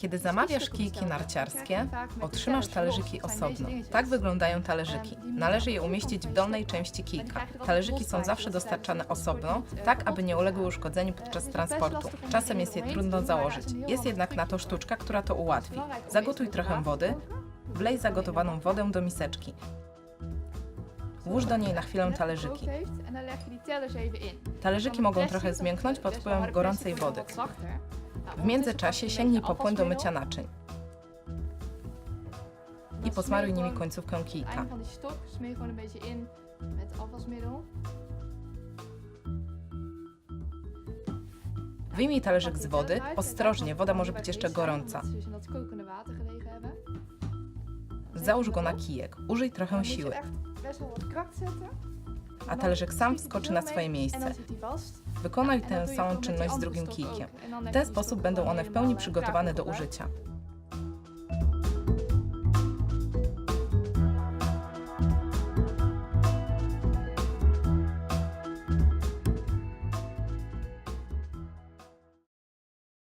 Kiedy zamawiasz kijki narciarskie, otrzymasz talerzyki osobno. Tak wyglądają talerzyki. Należy je umieścić w dolnej części kijka. Talerzyki są zawsze dostarczane osobno, tak aby nie uległy uszkodzeniu podczas transportu. Czasem jest je trudno założyć. Jest jednak na to sztuczka, która to ułatwi. Zagotuj trochę wody, wlej zagotowaną wodę do miseczki. Włóż do niej na chwilę talerzyki. Talerzyki mogą trochę zmięknąć pod wpływem gorącej wody. W międzyczasie sięgnij po płyn do mycia naczyń i posmaruj nimi końcówkę kijka. Wyjmij talerzyk z wody. Ostrożnie, woda może być jeszcze gorąca. Załóż go na kijek. Użyj trochę siły, a talerzyk sam wskoczy na swoje miejsce. Wykonaj tę samą czynność z drugim kijkiem. W ten sposób będą one w pełni przygotowane do użycia.